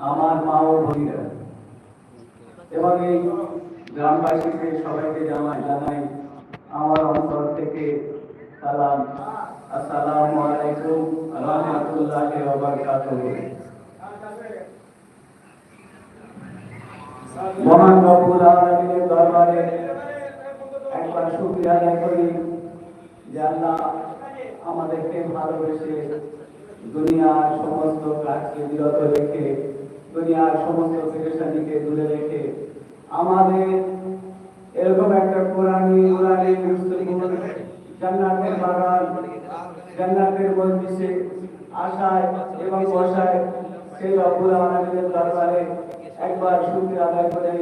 আমার মা ও বোনেরা এবং এই গ্রামবাসীকে সবাইকে জানাই জানাই আমার অন্তর থেকে সালাম। আসসালামু আলাইকুম, রহমতুল্লাহি ওয়া মহান রব্বুল আলামিনের দরবারে একবার শুকরিয়া আদায় করি যে আল্লাহ আমাদেরকে ভালোবেসে দুনিয়ার সমস্ত কাজকে বিরত রেখে, দুনিয়ার সমস্ত পেরেশানিকে দূরে রেখে, আমাদের এরকম একটা কোরআনি কোরআনি জান্নাতের বাগান, জান্নাতের মজলিসে আশায় এবং বসায়, সেই রব্বুল আলামিনের দরবারে একবার শুকরিয়া আদায় করে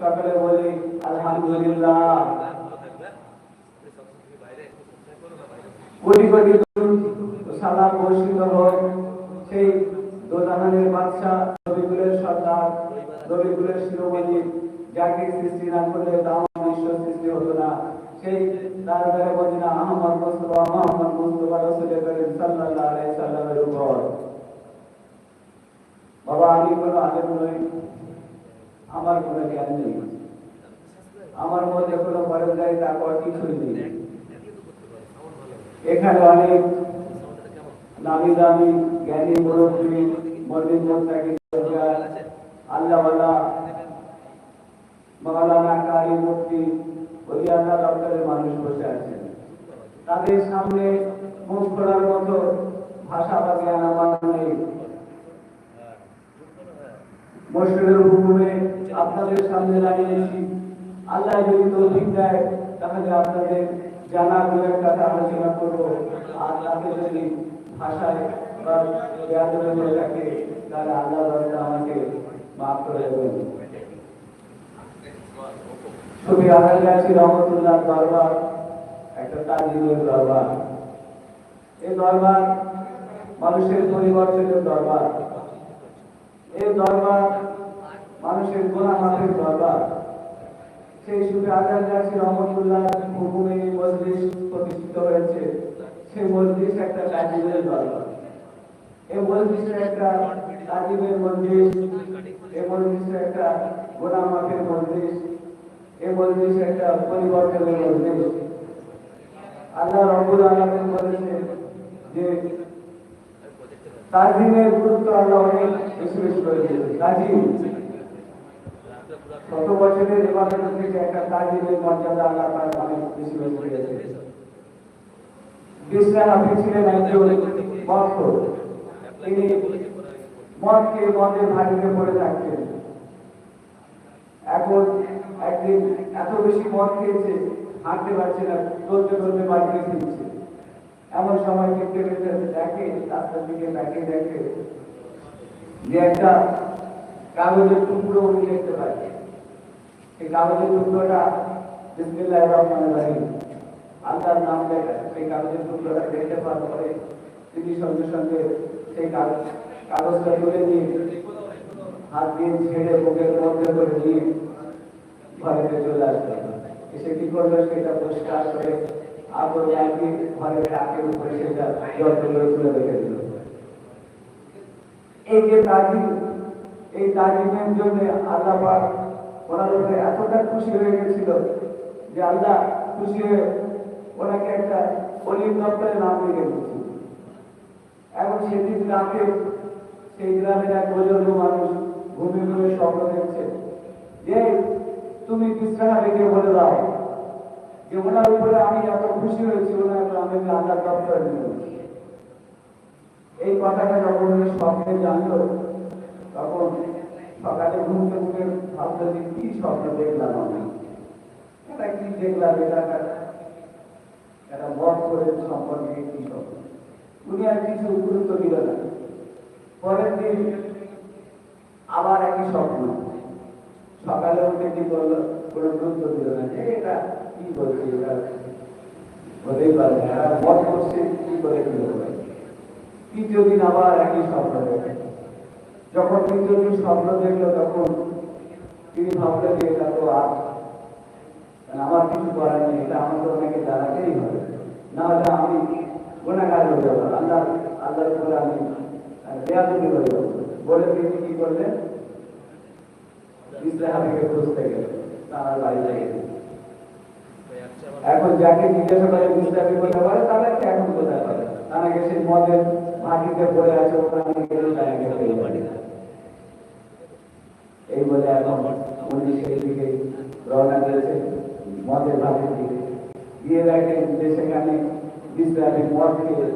সকালে বলি, আলহামদুলিল্লাহ। কোটি কোটি সালাম বর্ষিত হোক সেই দোজাহানের বাদশাহ নবীগুলের সর্দার নবীগুলের শিরোমণি, যাকে সৃষ্টি না করলে তাও বিশ্ব সৃষ্টি হতো না। সেই তারপরে Madina Ahmad Mustafa, Mohammad Mustafa রসুল করিম সাল্লাল্লাহু আলাইহি সাল্লামের উপর। বাবা, আমি কোনো আলেম নই। আমার কোনো জ্ঞান নেই। আমার মধ্যে কোনো পরেশগারি তাকওয়া কিছুই নেই। এখানে অনেক নামি দামি জ্ঞানী মুরব্বী মর্মিন মোত্তাকি আল্লাহওয়ালা মাওলানা কারি মুফতি ওই আল্লাহ দপ্তরের মানুষ বসে আছেন। তাদের সামনে মুখ খোলার মতো ভাষা বা জ্ঞান আমার নেই। মসজিদের হুকুমে আপনাদের সামনে দাঁড়িয়েছি আল্লাহ যদি তৌফিক দেয়, তাহলে আপনাদের জানা গুণের কথা আলোচনা করব। আর তাকে যদি ভাষায় বা থাকে তাহলে আল্লাহ রাস্তা আমাকে মাফ করে দেবেন। ছবি আড়াই রহমতুল্লাহ দরবার, একটা তাজিমের দরবার। এই দরবার মানুষের পরিবর্তনের দরবার। এই দরবার মানুষের গোনা মাফের দরবার। সেই সুখে আজাদ জাসি রহমতুল্লাহ হুকুমে মজলিস প্রতিষ্ঠিত হয়েছে। সেই মজলিস একটা তাজিমের দরবার। এই মজলিসের একটা তাজিমের মজলিস, এই মজলিসের একটা গোনা মাফের মজলিস, এই মজলিস একটা পরিবর্তনের মজলিস। আল্লাহ রব্বুল আলামিন বলেছে যে তাজিমের গুরুত্ব আল্লাহ অনেক বেশি বেশি করে দিয়েছে কত বছরের ইবাদত থেকে একটা তাজিমের মর্যাদা আল্লাহ অনেক বেশি বেশি দিয়েছে বিশ্রাম আপনি ছিলেন একজন মদখোর তিনি মদকে মদের ভাটিতে পড়ে থাকতেন। এখন একদিন এত বেশি মদ খেয়েছে, হাঁটতে পারছে না চলতে চলতে বাড়িতে ফিরছে। এমন সময় দেখে রাস্তার দিকে দেখে যে একটা কাগজের টুকরো উনি দেখতে পায় সেই কাগজের টুকরোটা বিসমিল্লাহ রহমান রহিম আল্লাহর নাম লেখা সেই কাগজের টুকরোটা দেখতে পাওয়ার পরে তিনি সঙ্গে সঙ্গে সেই কাগজ কাগজটা তুলে নিয়ে হাত দিয়ে ছেড়ে বুকের মধ্যে করে নিয়ে ঘরেতে চলে আসলো এসে কি করল সেটা পরিষ্কার করে আবার লাগিয়ে ঘরের টাকের উপরে সেটা যত্ন করে তুলে রেখে দিল এই যে তাজিম এই তাজিমের জন্য আল্লাহ পাক ওনার উপরে এতটা খুশি হয়ে গেছিল যে আল্লাহ খুশি হয়ে ওনাকে একটা অলিম দপ্তরে নাম লিখে দিচ্ছিল এখন সেদিন রাতে সেই গ্রামের এক বুজুর্গ মানুষ ঘুমে ঘুমে স্বপ্ন দেখছে যে, তুমি বিশ্রাম রেখে বলে দাও যে ওনার উপরে আমি এত খুশি হয়েছি, ওনার আমি আল্লাহ দপ্তরে এই কথাটা যখন স্বপ্নে জানলো সকালে ঘুম থেকে ভাবলো যে কি স্বপ্ন দেখলাম আমি? এটা কি দেখলাম এটা একটা করে সম্পর্কে কি স্বপ্ন? উনি আর কিছু গুরুত্ব দিল না। পরের দিন আবার একই স্বপ্ন। সকালে উঠে কি করল? কোনো গুরুত্ব দিল না। যে এটা কি বলছে? এটা হতেই পারে এরা মত করছে, কি করে কি হবে? তৃতীয় দিন আবার একই স্বপ্ন দেখে। যখন তৃতীয় স্বপ্ন দেখল, তখন তিনি ভাবলেন এটা তো আর মানে আমার কিছু করার নেই, এটা আমাকে ওনাকে জানাতেই হবে। না হলে আমি গুণাগার হয়ে যাব, আল্লাহ, আল্লাহর উপরে আমি বেয়াদবি হয়ে গেল। বলে তিনি কি করলেন? ইসলামকে খুঁজতে গেলেন, তার বাড়ি থেকে। এখন যাকে জিজ্ঞাসা করে ইসলামী করতে পারে তাদেরকে এখন কোথায় পারে তাকে সেই মদের ভাটিতে পড়ে আছে, ওখানে গেলে পেয়ে যাবে। এই বলে এখন উনি সেই দিকে রওনা দিয়েছে, মদের ভাটির দিকে। গিয়ে দেখেন যে সেখানে ইসলামী মদ খেয়ে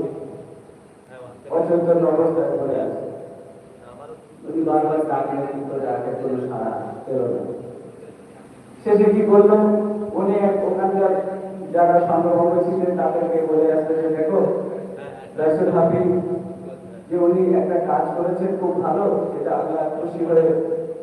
অচৈতন্য অবস্থায় পড়ে আছে। উনি বারবার ডাকে কোনো পেল না। শেষে কি করল উনি ওখানকার যারা সংগ্রহ তাদেরকে বলে দেখো রাসুল হাবিব যে উনি একটা কাজ করেছেন, খুব ভালো, এটা আল্লাহ খুশি হয়ে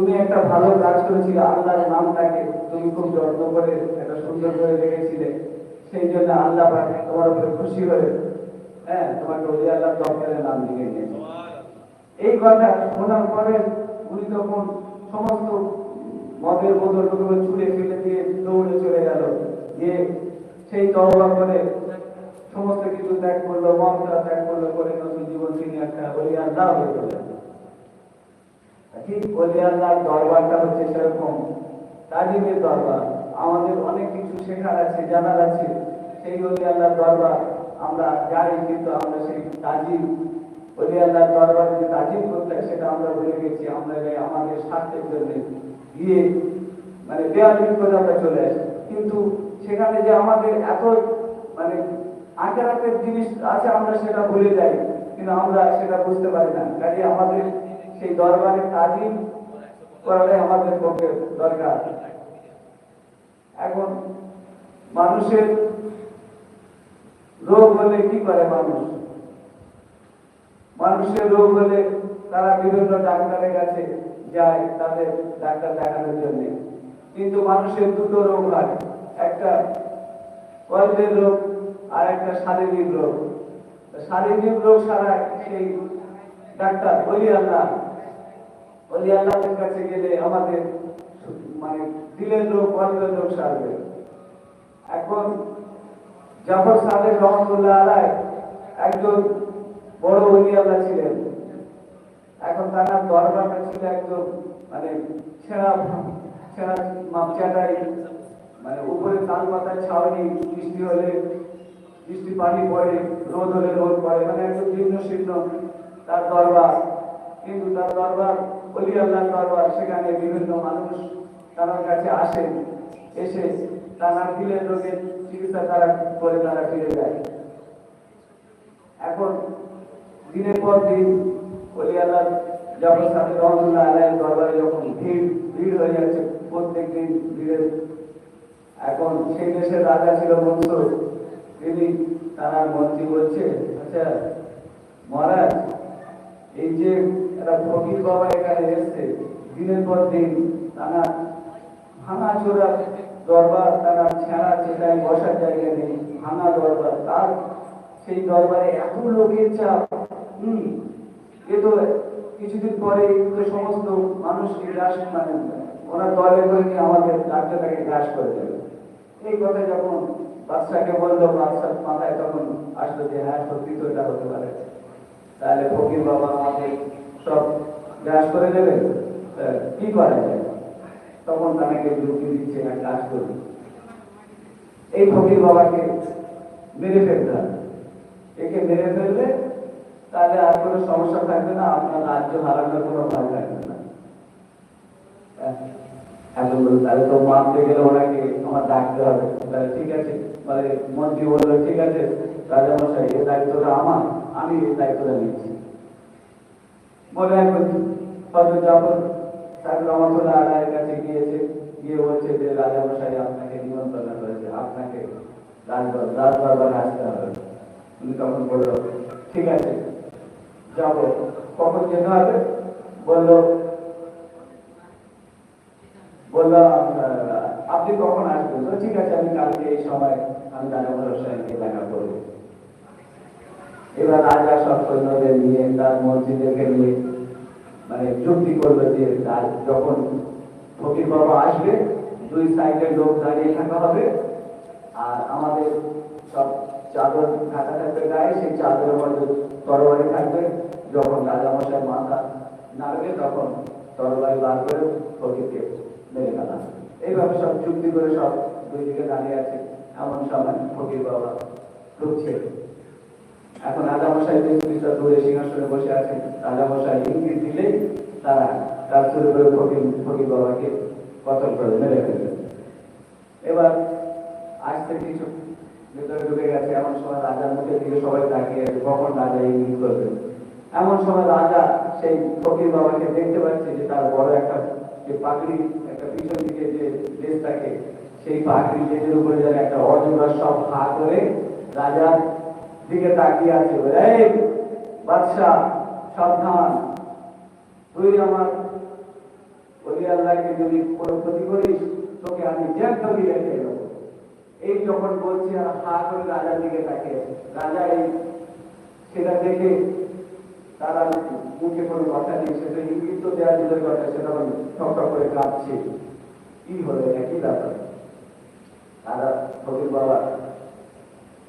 তুমি একটা ভালো কাজ করেছিলে, আল্লাহর নামটাকে তুমি খুব যত্ন করে একটা সুন্দর করে রেখেছিলে। সেই জন্য আল্লাহ তোমার উপরে খুশি হয়ে হ্যাঁ তোমাকে ওই আল্লাহ দপ্তরের নাম লিখে নিয়েছে এই কথা শোনার পরে উনি তখন সমস্ত মদের বোতল টোতল ছুঁড়ে ফেলে দিয়ে দৌড়ে চলে গেল। গিয়ে সেই তওবা করে সমস্ত কিছু ত্যাগ করল মমতা ত্যাগ করল, করে নতুন জীবন তিনি একটা বলি আল্লাহ হয়ে গেলেন। ঠিক বলি দরবারটা হচ্ছে সেরকম। তাজিমের দরবার। আমাদের অনেক কিছু শেখার আছে, জানার আছে। সেই বলি দরবার আমরা যাই কিন্তু আমরা সেই তাজিম। বলি দরবারে তাজিম করতে সেটা আমরা গেছি। আমরা আমাদের স্বার্থের জন্য গিয়ে মানে করে আমরা চলে আসি। কিন্তু সেখানে যে আমাদের এত মানে আখেরাতের জিনিস আছে, আমরা সেটা ভুলে যাই। কিন্তু আমরা সেটা বুঝতে পারি না। কাজে আমাদের সেই দরবারে তাজিম করাটাই আমাদের পক্ষে দরকার। এখন মানুষের রোগ হলে কি করে মানুষ? মানুষের রোগ হলে তারা বিভিন্ন ডাক্তারের কাছে যায় তাদের ডাক্তার দেখানোর জন্য। কিন্তু মানুষের দুটো রোগ হয়, একটা কল্পের রোগ আর একটা শারীরিক রোগ। শারীরিক রোগ সারা সেই ডাক্তার বলি আল্লাহ বলি, আল্লাহের কাছে গেলে আমাদের মানে দিলের রোগ কল্পের রোগ সারবে। এখন জাফর সাহেব রহমতুল্লাহ আলাই একজন বড় আল্লাহ ছিলেন। এখন তার দরবারটা ছিল একদম মানে ছেঁড়া ছেঁড়া মাপচাটাই মানে উপরে তাল পাতায় ছাউনি, বৃষ্টি হলে বৃষ্টি পানি পড়ে, রোদ হলে রোদ পড়ে মানে একদম জীর্ণ শীর্ণ তার দরবার। কিন্তু তার দরবার অলি আল্লাহ দরবার, সেখানে বিভিন্ন মানুষ তার কাছে আসেন এসে তারা দিলের রোগের চিকিৎসা তারা করে তারা ফিরে যায়। এখন দিনের পর দিন অলি আল্লাহ যখন সাথে রহমতুল্লাহ আলাইয়ের দরবারে যখন ভিড় ভিড় হয়ে যাচ্ছে, প্রত্যেক দিন ভিড়ের। এখন সেই দেশের রাজা ছিল মনসুর তিনি তার মন্ত্রী বলছে আচ্ছা মহারাজ, এই যে একটা ফকির বাবা এখানে এসছে দিনের পর দিন তারা ভাঙা চোরা দরবার, তারা ছেঁড়া চেটাই বসার জায়গা নেই, ভাঙা দরবার। তার সেই দরবারে এত লোকের চাপ। হম, এ তো কিছুদিন পরে তো সমস্ত মানুষকে গ্রাস মানে ওনার দলে করে নিয়ে আমাদের ডাক্তারটাকে গ্রাস করে দেবে। এই কথা যখন বাদশাকে বলল, বাদশার মাথায় তখন আসলো যে হ্যাঁ সত্যি তো এটা হতে পারে। তাহলে ফকির বাবা আমাদের সব গ্রাস করে দেবে? কি করা? যায় তখন তাকে যুক্তি দিচ্ছে না কাজ করবে। এই ফকির বাবাকে মেরে ফেলতে হবে। একে মেরে ফেললে তাহলে আর কোনো সমস্যা থাকবে না আপনার রাজ্য হারানোর কোনো ভয় থাকবে না। হ্যাঁ, তাহলে তো মানতে গেলে ওনাকে আমার ডাকতে হবে। তাহলে ঠিক আছে মানে মন্ত্রী বলল ঠিক আছে রাজামশাই এই দায়িত্বটা আমার আমি এই দায়িত্বটা নিচ্ছি। বলে এখন হয়তো যখন তার রহমতুল্লাহ আলাইয়ের কাছে গিয়েছে, গিয়ে বলছে যে, রাজামশাই, আপনাকে নিমন্ত্রণ করেছে, আপনাকে রাজদর রাজদরবারে আসতে হবে। উনি তখন বলল, ঠিক আছে, যাব। কখন যেতে হবে বলল বলল, আপনি কখন আসবেন? ঠিক আছে, আমি কালকে এই সময় আমি রাজা সাহেবকে দেখা করব। এবার রাজা সব সৈন্যদের নিয়ে তার মসজিদকে নিয়ে মানে চুক্তি করবে যে তার যখন ফকির বাবা আসবে, দুই সাইডে লোক দাঁড়িয়ে থাকা হবে। আর আমাদের সব চাদর ঢাকা থাকবে গায়ে, সেই চাদরের মধ্যে তরবারি থাকবে। যখন রাজামশাই মাথা নাড়বে, তখন তরবারি বার করে ফকিরকে মেরে ফেলা এইভাবে সব চুক্তি করে সব দুই দিকে দাঁড়িয়ে আছে। এমন সময় ফকির বাবা ঢুকছে। এখন রাজামশাই কিছুটা দূরে সিংহাসনে বসে আছেন রাজামশাই ইঙ্গিত দিলেই তারা শুরু করে ফকির ফকির বাবাকে কতল করে মেরে ফেলবে। এবার আসতে কিছু ভেতরে ঢুকে গেছে, এমন সময় রাজার মুখের দিকে সবাই তাকিয়ে কখন রাজা ইঙ্গিত করবে। এমন সময় রাজা সেই ফকির বাবাকে দেখতে পাচ্ছে যে তার বড় একটা যে পাগড়ি, একটা পিছন দিকে যে লেজ থাকে, সেই পাগড়ি লেজের উপরে যেন একটা অজগর সব হা করে রাজার দিকে তাকিয়ে আছে বলে, বাদশাহ সাবধান। তুই আমার ওলি আল্লাহকে যদি কোনো ক্ষতি করিস তোকে আমি জ্যান্ত দিয়ে রেখে দেবো এই যখন বলছি আর হা করে রাজার দিকে আছে। রাজা এই সেটা দেখে তারা মুখে কোনো কথা নেই সেটা ইঙ্গিত তো দেওয়ার দূরের কথা সেটা ঠক ঠক করে কাঁপছে কি হলো কি ব্যাপার? তারা ফকির বাবা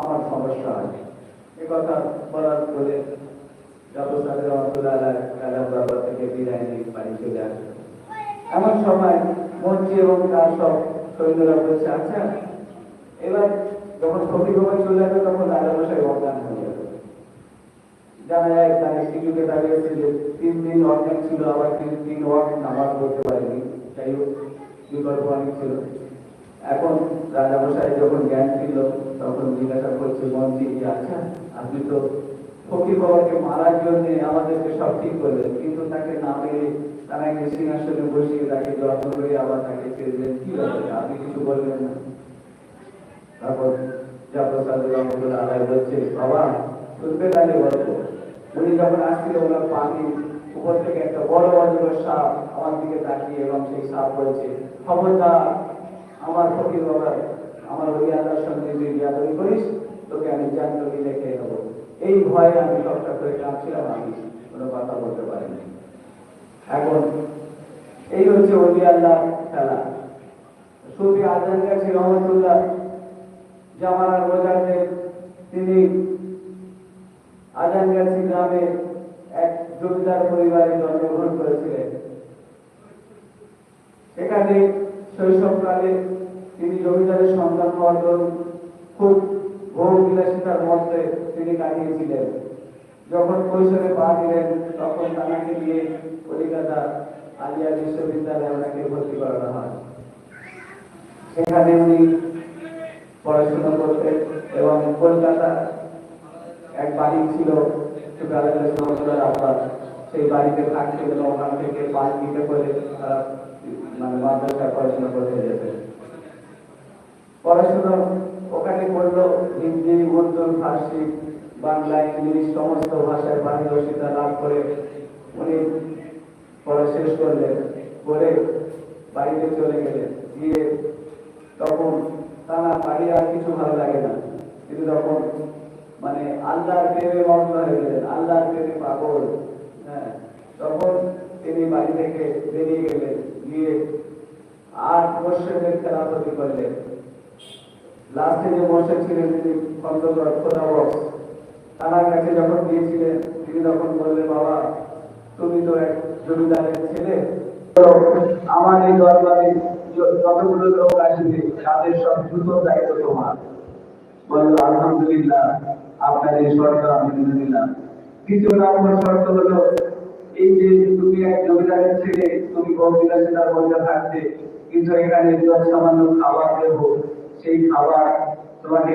আমার সমস্যা হয়। এ কথা বলার বলে জাফর সাহেব রহমতুল্লাহ থেকে বিদায় নিয়ে বাড়ি চলে আসবে এমন সময় মন্ত্রী এবং তার সব সৈন্যরা বলছে আচ্ছা এবার যখন ফকির বাবা চলে যাবে তখন রাজামশাই অজ্ঞান হয়ে যাবে। জানা যায়, তার ইনস্টিটিউটে দাঁড়িয়েছে যে তিন দিন অজ্ঞান ছিল, আবার তিন দিন ওয়াক নামাজ করতে পারেনি। যাই হোক, বিকল্প অনেক ছিল। এখন রাজামশাই যখন জ্ঞান ছিল তখন জিজ্ঞাসা করছে, মন্ত্রী যে আচ্ছা আপনি তো ফকির বাবাকে মারার জন্য আমাদেরকে সব ঠিক করলেন, কিন্তু তাকে না মেরে তাকে সিংহাসনে বসিয়ে তাকে যত্ন করে আবার তাকে ছেড়ে কি আপনি কিছু বললেন না? তারপর জাফর সাহেব রহমতুল্লাহ আলাই বলছে, বাবা শুনবে তাহলে গল্প। উনি যখন আসছিল, ওনার পানি উপর থেকে একটা বড় অজগর সাপ আমার দিকে তাকিয়ে এবং সেই সাপ বলছে, খবরদার আমার ফকির বাবা, আমার ওই আল্লাহর সঙ্গে যদি বিয়াদবি করিস, তোকে আমি জ্যান্ত দিলে খেয়ে নেব। এই ভয়ে আমি সবটা করে কাঁপছিলাম আমি কোনো কথা বলতে পারিনি। এখন এই হচ্ছে ওলি আল্লাহ খেলা। সুফি আজান গেছে রহমতুল্লাহ, জামানার বোঝাতে তিনি আজান গাছি গ্রামে এক জমিদার পরিবারে জন্মগ্রহণ করেছিলেন। সেখানে শৈশবকালে তিনি জমিদারের সন্তান হওয়ার খুব বহু বিলাসিতার মধ্যে তিনি কাটিয়েছিলেন। যখন কৈশোরে পা দিলেন, তখন তাকে নিয়ে কলিকাতা আলিয়া বিশ্ববিদ্যালয়ে ওনাকে ভর্তি করানো হয়। সেখানে উনি পড়াশোনা করতেন এবং কলকাতা এক বাড়ি ছিল সেই বাড়িতে থাকতেন এবং ওখান থেকে পালকিতে করে তারা মানে মাদ্রাসায় পড়াশোনা করতে যেতেন পড়াশোনা ওখানে করল হিন্দি, উর্দু, ফার্সি, বাংলা, ইংলিশ, সমস্ত ভাষায় পারদর্শিতা লাভ করে উনি পড়া শেষ করলেন। করে বাড়িতে চলে গেলেন। গিয়ে তখন তারা বাড়ি আর কিছু ভালো লাগে না। কিন্তু তখন মানে আল্লাহর প্রেমে মগ্ন হয়ে গেলেন। আল্লাহর প্রেমে পাগল। হ্যাঁ তখন তিনি বাড়ি থেকে বেরিয়ে গেলেন। গিয়ে আট মোর্শেদের খেলাফতি করলেন। লাস্টে যে মোর্শেদ ছিলেন, তিনি খন্দকর খোদাবক্স তার কাছে যখন গিয়েছিলেন, তিনি তখন বললেন, বাবা, তুমি তো এক জমিদারের ছেলে। আমার এই দরবারে যতগুলো লোক আসবে, তাদের সব দ্রুত দায়িত্ব তোমার। বলল, আলহামদুলিল্লাহ, আপনার এই সরকার আমি মেনে নিলাম। দ্বিতীয় নম্বর শর্ত হলো এই যে তুমি এক জমিদারের ছেলে, তুমি থাকতে কিন্তু এখানে সামান্য খাবার সেই খাবার তোমাকে